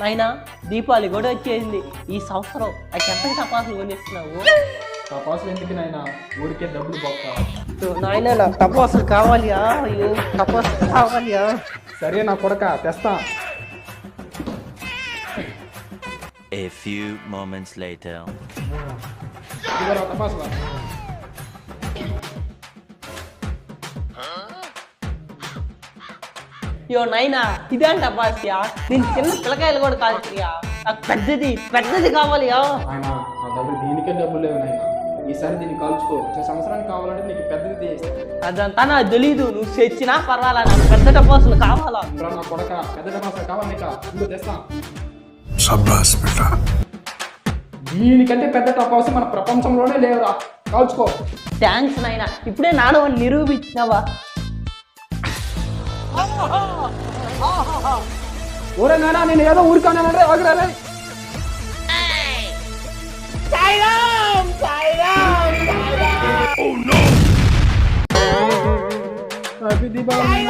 నాయనా దీపావళి కూడా వచ్చేసింది. ఈ సంవత్సరం నాకు ఎంత టపాసులు కొనిస్తున్నావు? టపాసులు ఎందుకు నాయన? ఊరికే డబ్బులు బొక్క నాయన నాకు టపాసులు కావాలియా? అయ్యో టపాసులు కావాలియా? సరే నా కొడక తెస్తా. A few moments later. యో నైనా ఇదేంట అబ్బాసియా నేను చిన్న పిల్లకాయలు కూడా కాల్చియా నాకు పెద్దది పెద్దది కావాలి ఆయన నా దగ్గర దీనికే డబ్బులు లేవు ఈసారి దీన్ని కాల్చుకో. సంవత్సరానికి కావాలంటే నీకు పెద్దది తీస్తాను అదంతా నాకు తెలీదు. నువ్వు తెచ్చినా పర్వాలా నాకు పెద్ద డబ్బాసులు కావాలా? నా కొడక. పెద్ద డబ్బా కావాలి ఇంకో తెస్తా. సబ్బాస్ బిడ్డ. దీనికంటే పెద్ద టపాసు మన ప్రపంచంలోనే లేవురా. కాల్చుకో. థ్యాంక్స్ నాయనా. ఇప్పుడే నాడవని నిరూపించినావా? ఓరే నాయనా నేను ఏదో ఊరికానంటే ఆగిరా రే హ్యాపీ దీపావళి